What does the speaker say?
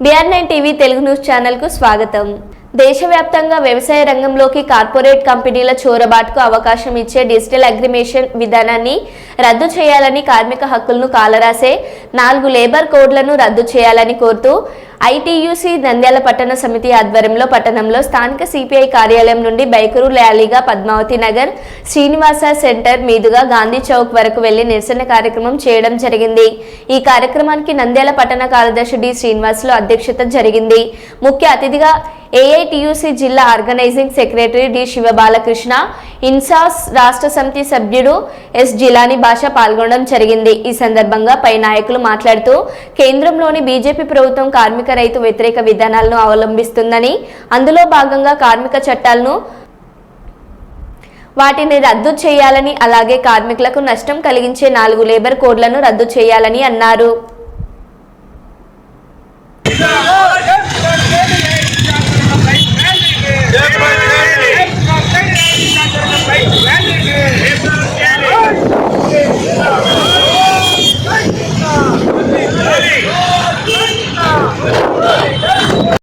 BR nine TV Telugu news ఛానల్కు స్వాగతం. దేశవ్యాప్తంగా వ్యవసాయ రంగంలోకి కార్పొరేట్ కంపెనీల చోరబాటుకు అవకాశం ఇచ్చే డిజిటల్ అగ్రిమేషన్ విధానాన్ని రద్దు చేయాలని కార్మిక హక్కులను కాలరాసే నాలుగు లేబర్ కోడ్లను రద్దు చేయాలని కోరుతూ ఐటీయూసీ నంద్యాల పట్టణ సమితి ఆధ్వర్యంలో పట్టణంలో స్థానిక సిపిఐ కార్యాలయం నుండి బైకరు ర్యాలీగా పద్మావతి నగర్ శ్రీనివాస సెంటర్ మీదుగా గాంధీ చౌక్ వరకు వెళ్ళి నిరసన కార్యక్రమం చేయడం జరిగింది. ఈ కార్యక్రమానికి నంద్యాల పట్టణ కార్యదర్శి డి శ్రీనివాసులు అధ్యక్షత జరిగింది. ముఖ్య అతిథిగా ఏఐటియుసి జిల్లా ఆర్గనైజింగ్ సెక్రటరీ డి శివబాలకృష్ణ ఇన్సాస్ రాష్ట్ర సమితి సభ్యుడు ఎస్ జిలాని భాష పాల్గొనడం జరిగింది. ఈ సందర్భంగా పై నాయకులు మాట్లాడుతూ కేంద్రంలోని బీజేపీ ప్రభుత్వం కార్మిక రైతు వ్యతిరేక విధానాలను అవలంబిస్తుందని అందులో భాగంగా కార్మిక చట్టాలను వాటిని రద్దు చేయాలని అలాగే కార్మికులకు నష్టం కలిగించే నాలుగు లేబర్ కోడ్లను రద్దు చేయాలని అన్నారు.